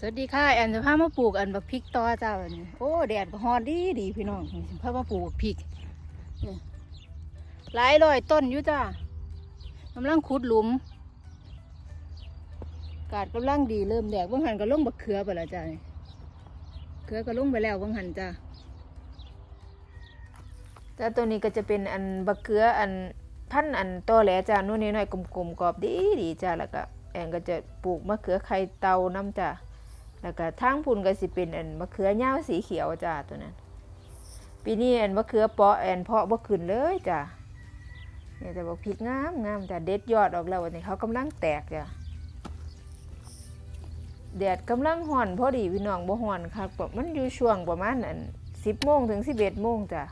สวัสดีค่ะแอนจะพามาปลูกอันบักพริกต่อจ้าวันนี้โอ้แดดก็ฮอนดีดีพี่น้องพามาปลูกบักพริกหลายร้อยต้นอยู่จ้ากำลังขุดหลุม กาศกำลังดีเริ่มแดดบางหันก็ลงบักเขือไปแล้วจ้าเขือก็ลงไปแล้วบางหันจ้าจ้าตัวนี้ก็จะเป็นอันบักเขืออันพันอันโตอแหลจ้านู่นนี่น้อยกลมๆกรอบดีดีจ้าแล้วก็แอนก็จะปลูกมะเขือไข่เตาน้ำจ้า แล้วก็ทางพุ่นก็สิเป็นอันมะเขือยาสีเขียวจ้าตัวนั้น ปีนี้อันมะเขือเปาะแอนเพาะบ่ขึ้นเลยจ้าเนี่ยแต่บอกพริกงามงามจ้าเด็ดยอดออกแล้ววันนี้เขากำลังแตกจ้าแดดกำลังห่อนพอดีพี่น้องบ่ห่อนคักแบมันอยู่ช่วงประมาณอันสิบโมงถึงสิบเอ็ดโมงจ้า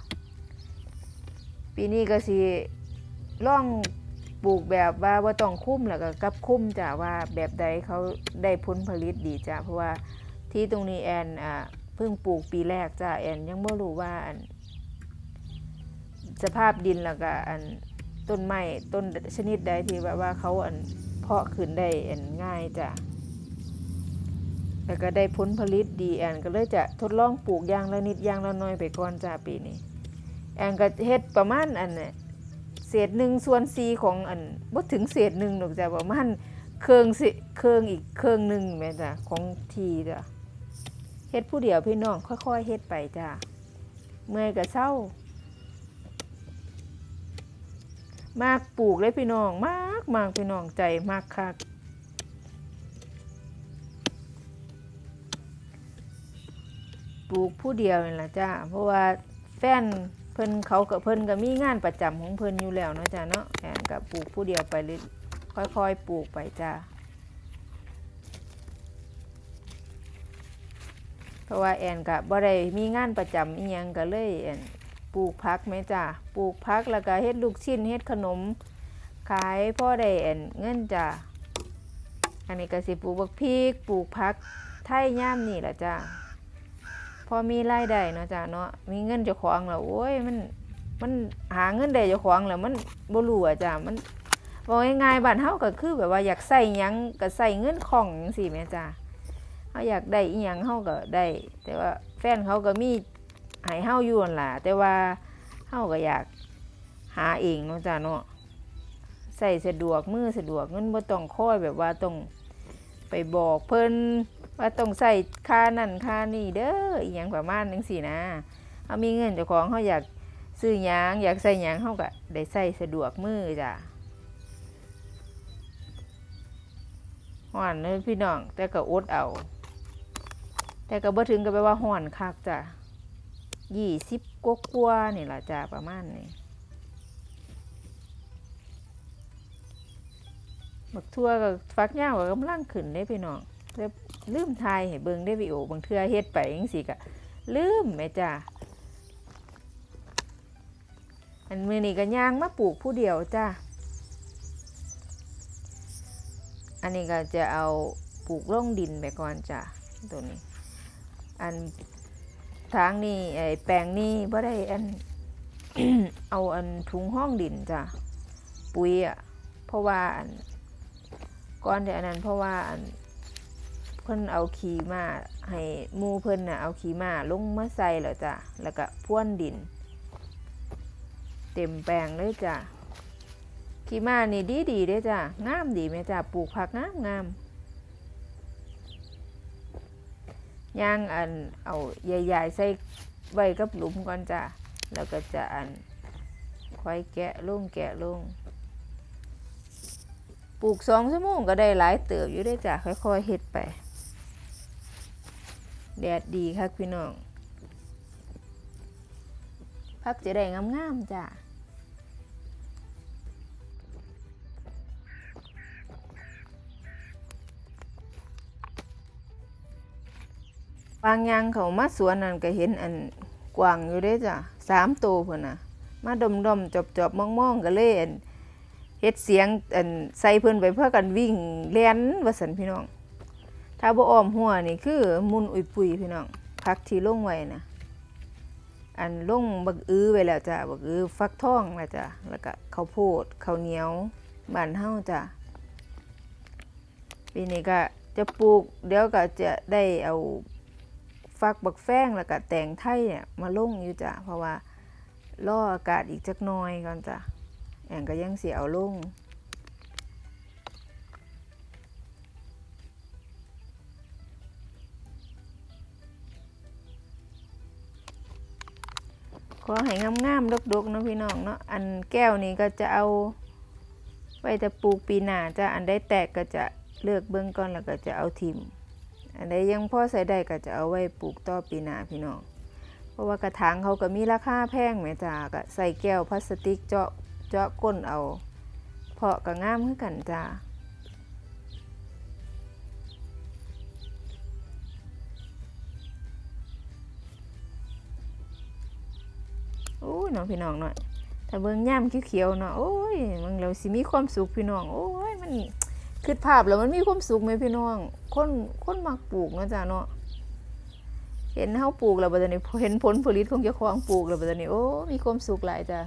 ปีนี้ก็สิล่อง ปลูกแบบว่าว่าต้องคุ้มแล้วก็กับคุ้มจ้าว่าแบบใดเขาได้ผลผลิตดีจ้าเพราะว่าที่ตรงนี้แอนอ่าเพิ่งปลูกปีแรกจ้าแอนยังไม่รู้ว่าอันสภาพดินแล้วก็อันต้นไม้ต้นชนิดใดที่แบบว่าเขาอันเพาะขึ้นได้อันง่ายจ้ะแล้วก็ได้ผลผลิตดีแอนก็เลยจะทดลองปลูกยางละนิดยางละน้อยไปก่อนจ้าปีนี้แอนก็เฮ็ดประมาณอันเนี่ย เศษหนึ่งส่วนสีของอันบ่ถึงเศษหนึ่งหรอกจ้ะประมาณเครื่องสิเครื่องอีกเครื่องหนึ่งแม่จ้ะของทีจ้ะเฮ็ดผู้เดียวพี่น้องค่อยๆเฮ็ดไปจ้ะเมื่อยก็เศร้ามากปลูกเลยพี่น้องมากมากพี่น้องใจมากคักปลูกผู้เดียวนี่แหละจ้าเพราะว่าแฟน เพิ่นเขากับเพิ่นก็มีงานประจำของเพิ่นอยู่แล้วเนาะจ้าเนาะแอนก็ปลูกผู้เดียวไปเลยค่อยๆปลูกไปจ้าเพราะว่าแอนก็บ่ได้มีงานประจำอีหยังก็เลยแอนปลูกพักไหมจ้าปลูกพักแล้วก็เฮ็ดลูกชิ้นเฮ็ดขนม ขายพ่อได้แอนเงินจ้าอันนี้ก็สิปลูกบักพริกปลูกพักไทยย่ามนี่แหละจ้า อมีรายได้เนาะจ้ะเนาะมีเงินเจ้าของแล้วโอ้ยมันมันหาเงินได้เจ้าของแล้วมันบ่รู้อะจ้ะมันบอกง่ายๆบ้านเฮาก็คือแบบว่าอยากใส่หยังก็ใส่เงินของจังซี่แม่จ้ะเฮาอยากได้อีหยังเฮาก็ได้ แต่ว่าแฟนเขาก็มีให้เฮาอยู่นั่นล่ะแต่ว่าเฮาก็อยากหาเองเนาะจ้ะเนาะใส่สะดวกมือสะดวกเงินบ่ต้องคอยแบบว่าต้องไปบอกเพิ่น ว่าต้องใส่ค่านั่นค่านี่เด้ออีหยังประมาณนึงสินะเขามีเงินเจ้าของเขาอยากซื้อหยังอยากใส่หยังเขาก็ได้ใส่สะดวกมือจ้ะห่อนเลยพี่น้อง แต่ก็อดเอา แต่ก็บ่ถึงกับไปว่าห่อนคักจ้ะยี่สิบกว่าๆนี่ล่ะจ้ะประมาณนี้บักทั่วกับฟักย่าวกับกำลังขึ้นได้พี่น้อง แล้วลืมทายให้เบิ่งได้วิโอบางเทื่อเฮ็ดไปจังซี่ก็ลืมแม่จ้าอันมือนี้ก็ย่างมาปลูกผู้เดียวจ้าอันนี้ก็จะเอาปลูกลงดินไปก่อนจ้าตัวนี้ อันทางนี้ไอแปลงนี้บ่ได้อันเอาอันถุงห้องดินจ้ะปุ๋ยอะเพราะว่าอันก่อนเดี๋ยวอันนั้นเพราะว่าอัน เพิ่นเอาขี้มาให้หมูเพิ่นน่ะเอาขี้มาลงมาใส่แล้วจ้ะแล้วก็พ่วนดิน เต็มแปลงเลยจ้ะขี้มานี่ดีดีเด้จ้ะงามดีไหมจ้ะปลูกผักงามงามย่างอันเอาใหญ่ๆใส่ไว้กับหลุมก่อนจ้ะแล้วก็จะอันค่อยแกะลงแกะลงปลูกสองชั่วโมงก็ได้หลายเติบอยู่ได้จ้ะค่อยๆเฮ็ดไป แดดดีครับพี่น้องพักจะได้งามๆจ้ะวางยางเขามาสวนนั่นก็เห็นอันกวางอยู่เด้จ้ะสามตัวพุ่นน่ะ มาดมดมจอบจอบมองมองๆก็เลยอันเฮ็ดเสียงอันใส่เพิ่อนไปเพื่อกันวิ่งเลียนว่าสันพี่น้อง ถ้าบ่อ้อมหัวนี่คือมุนอุยปุยพี่น้องพักที่ลงไว้นะอันลงบักอื้อไว้แล้วจ้ะบักอื้อฟักทองแล้วจ้ะแล้วก็ข้าวโพดข้าวเหนียวบ้านเฮาจ้ะปีนี้ก็จะปลูกเดี๋ยวก็จะได้เอาฟักบักแฟงแล้วก็แตงไทยเนี่ยมาลงอยู่จ้ะเพราะว่าล่ออากาศอีกจักน่อยก่อนจ้ะแอนก็ยังเสียเอาลง ขอให้งามๆดกๆเนาะพี่น้องเนาะอันแก้วนี้ก็จะเอาไว้จะปลูกปีหน้าจะอันได้แตกก็จะเลือกเบื้องก่อนแล้วก็จะเอาทิมอันใดยังพ่อใส่ได้ก็จะเอาไว้ปลูกต่อปีหน้าพี่น้องเพราะว่ากระถางเขาก็มีราคาแพงแหม่จ้าก็ใส่แก้วพลาสติกเจาะเจาะก้นเอา เพาะก็งามคือกันจ้า โอ้ยน้องพี่น้องเนาะถ้าเบิ่งย่ามเขียวๆเนาะโอ้ยมันเราสิมีความสุขพี่น้อง โอ้ยมันคือภาพแล้วมันมีความสุขไหมพี่น้อง คนคนมักปลูกเนาะจ้าเนาะเห็นเฮาปลูกแล้วบัดนี้เห็นผลผลิตของเจ้าของปลูกแล้วบัดนี้โอ้มีความสุขหลายจ้า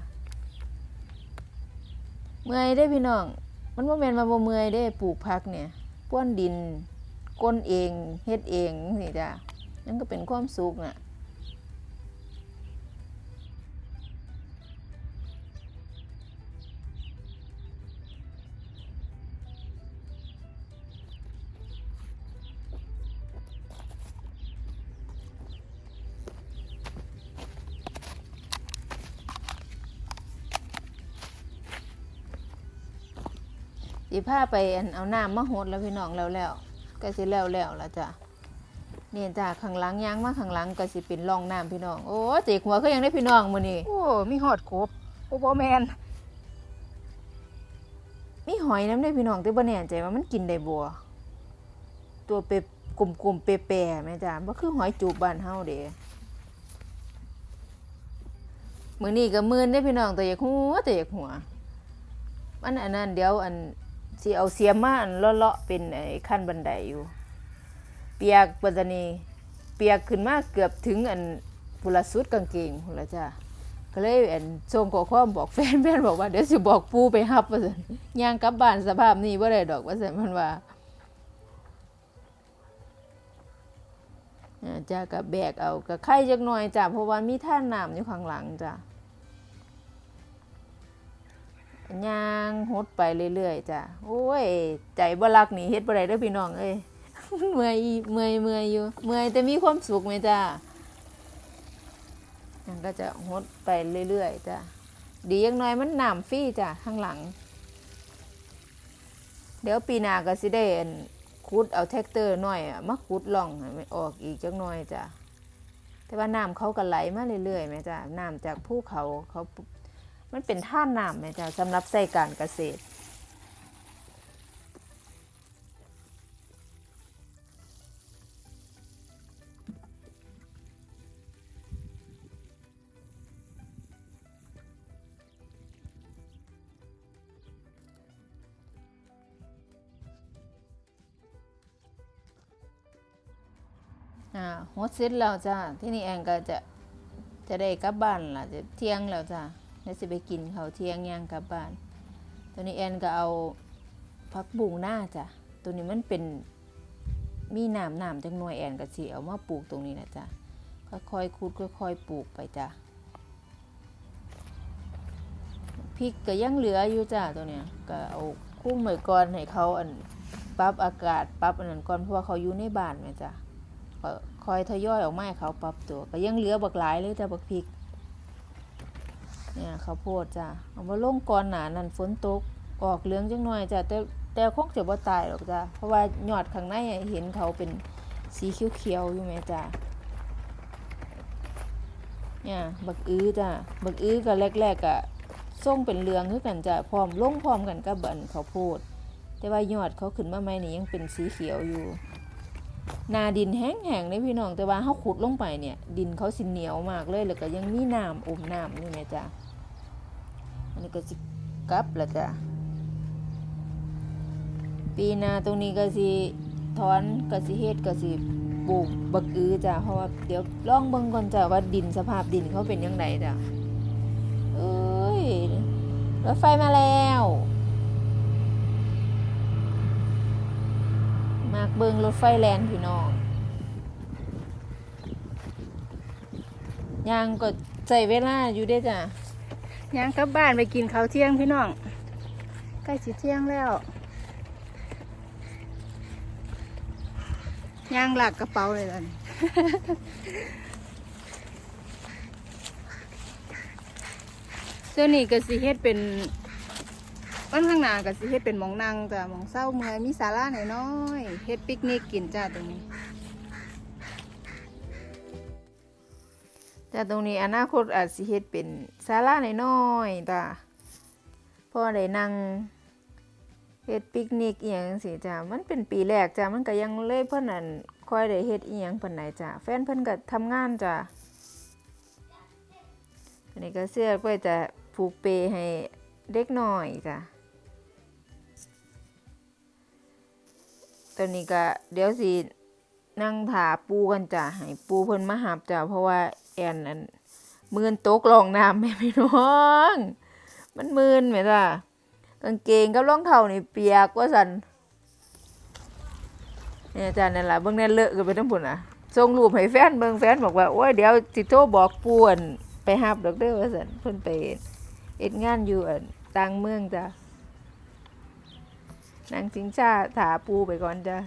เมื่อยได้พี่น้อง มันบ่แม่นว่าบ่เมื่อยได้ปลูกผักเนี่ยป้วนดินก้นเองเฮ็ดเองนี่จ้านั่นก็เป็นความสุขน่ะ สิพาไปอันเอาน้ำมาหดแล้วพี่น้องแล้วแล้วก็สิแล้วแล้วละจ้ะนี่จ้ะข้างหลังยางมาข้างหลังก็สิเป็นร่องน้ำพี่น้องโอ้เจกหัวก็ยังได้พี่น้องมื้อนี้โอ้มีหอดกบโอ้บ่แมนมีหอยน้ำได้พี่น้องแต่บ่แน่ใจว่ามันกินได้บ่ตัวเปบกลมๆเปรๆแม่จ้ะบ่คือหอยจูบบ้านเฮาเด้มื้อนี้ก็มื่นได้พี่น้องตัวอยากหัวตัวอยากหัวมันอันนั้นเดี๋ยวอัน สิเอาเสียมาอันเลาะๆเป็นไอ้ขั้นบันไดอยู่ เปียกปัตตานีเปียกขึ้นมาเกือบถึงอันพุละสุดกางเกงพุละจ้าก็เลยอันส่งข้อความบอกแฟนแฟนบอกว่าเดี๋ยวสิบอกปูไปฮับว่าซั่นย่างกลับบ้านสภาพนี้บ่าได้ดอกว่าซั่นมันว่าจ้าก็แบกเอาก็ไข่จักหน่อยจ้าเพราะว่ามีท่าน้ำอยู่ข้างหลังจ้า ย่างหดไปเรื่อยๆจ้ะโอ้ย ใจบ่รักนี่เฮ็ดบ่ได้เด้อพี่น้องเอ้ยเมื่อยอีเมื่อยเมื่อยอยู่ เมื่อยแต่มีความสุขไหมจ้ะมันก็จะหดไปเรื่อยๆจ้ะดีอย่างน้อยมันน้ำฟรีจ้ะข้างหลัง เดี๋ยวปีหน้าก็สิได้ขุดเอาแท็กเตอร์หน่อยอะมาขุดล่องมันออกอีกจักหน่อยจ้ะแต่ว่าน้ำเขาก็ไหลมาเรื่อยๆแม่จ้ะน้ำจากภูเขาเขา มันเป็นท่าน้ำแม่จ้ะสำหรับใส่การเกษตร อ่าหดเสร็จแล้วจ้าที่นี่แองก็จะจะได้กลับบ้านล่ะจะเที่ยงแล้วจ้า แล้วจะไปกินเขาเที่ยงย่างกลับบ้าน ตัวนี้แอนก็เอาพักบุงหน้าจ้ะ ตัวนี้มันเป็นมีหน้ำน้ำจังหน่วยแอนก็สิเอามาปลูกตรงนี้นะจ้ะค่อยๆคุดค่อยๆปลูกไปจ้ะพริกก็ยังเหลืออยู่จ้ะตัวเนี้ยก็เอาคุ้มไว้ก่อนให้เขาอันปรับอากาศปรับอันนั้นก่อนเพราะว่าเขาอยู่ในบ้านแม่จ้ะก็คอยทยอยออกมาให้เขาปรับตัว ก็ยังเหลือบักหลายเลยจ้ะบักพริก เนี่ยข้าวโพดจ้ะเอามาลงก่อนหนานั่นฝนตกออกเหลืองจังหน่อยจ้ะแต่แต่คงจะบ่ตายหรอกจ้ะเพราะว่ายอดข้างในเห็นเขาเป็นสีเขียวๆอยู่ไหมจ้ะเนี่ยบักอื้อจ้ะบักอื้อก็แรกๆก็ส่งเป็นเหลืองคือกันจ้ะพร้อมลงพร้อมกันกับบันข้าวโพดแต่ว่ายอดเขาขึ้นมาใหม่นี่ยังเป็นสีเขียวอยู่นาดินแห้งๆเลยพี่น้องแต่ว่าเขาขุดลงไปเนี่ย ดินเขาสิเหนียวมากเลยแล้วก็ยังมีน้ำอมน้ำอยู่ไหมจ้ะ อันนี้ก็สิกลับแล้วจ้ะปีนาตรงนี้ก็สิถอนก็สิเฮ็ดก็สิปลูกบักอือจ้ะเพราะว่าเดี๋ยวลองเบิ่งก่อนจ้ะว่าดินสภาพดินเขาเป็นยังไงจ้ะเอ้ยรถไฟมาแล้ว มากเบิงรถไฟแลนพี่น้องยังก็ใจเวลาอยู่ได้จ้ะ ย่างกลับบ้านไปกินข้าวเที่ยงพี่น้องใกล้สิเที่ยงแล้วย่างหลักกระเป๋าเลยล่ะนี่ส่วนนี้ก็สิเฮ็ดเป็นวันข้างหน้าก็สิเฮ็ดเป็นมองนั่งจ้ะมองเศร้าเมื่อยมีศาลาหนน้อยเฮ็ดปิกนิกกินจ้าตรงนี้ แต่ตรงนี้อนาคตอาจสิเฮ็ดเป็นศาลาน้อยๆจ้ะพอได้นั่งเฮ็ดปิกนิกอีหยังจังซี่จ้ะมันเป็นปีแรกจ้ะมันก็ยังเลยเพิ่นนั่นค่อยได้เฮ็ดอีหยังปานใดจ้ะแฟนเพิ่นก็ทำงานจ้ะอันนี้ก็เสื้อก็จะผูกเปให้เด็กน้อยจ้ะตอนนี้ก็เดี๋ยวสินั่งถาปูกันจ้ะให้ปูเพิ่นมาหับจ้ะเพราะว่า แอนอันมืนตกลองน้ำแม่พี่น้อง มันมืนไหมจ้ะกางเกงกับรองเท้านี่เปียกว่าสันเนี่ยจ้ะนั่นแหละเบิ่งแน่เลอะกันไปทั้งพุ่นอะส่งรูปให้แฟนเบิ่งแฟนบอกว่าโอ้ยเดี๋ยวสิโทบอกปูอั่นไปหับดอกเด้อว่าสันเพิ่นไปเอ็ดงานอยู่อั่นต่างเมืองจ้ะนางจิงชาถาปูไปก่อนจ้ะ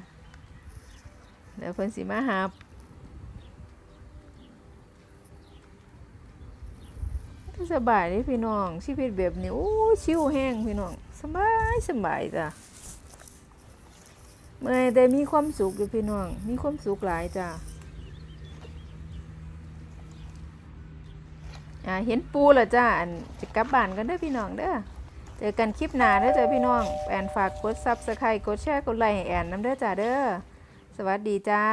เดี๋ยวเพิ่นสิมาหับ สบายเลยพี่น้องชีวิตแบบนี้โอ้ชิวแห้งพี่น้องสบายสบายจ้ะเมื่อแต่มีความสุขอยู่พี่น้อง มีความสุขหลายจ้ะอ่าเห็นปูแล้วจ้าจะกลับบ้านกันเด้อพี่น้องเด้อเจอกันคลิปหน้าเด้อจ้ะพี่น้อง แอนฝากกดซับสไครต์กดแชร์กดไลค์ให้แอนน้ำเด้อจ้าเด้อ สวัสดีจ้า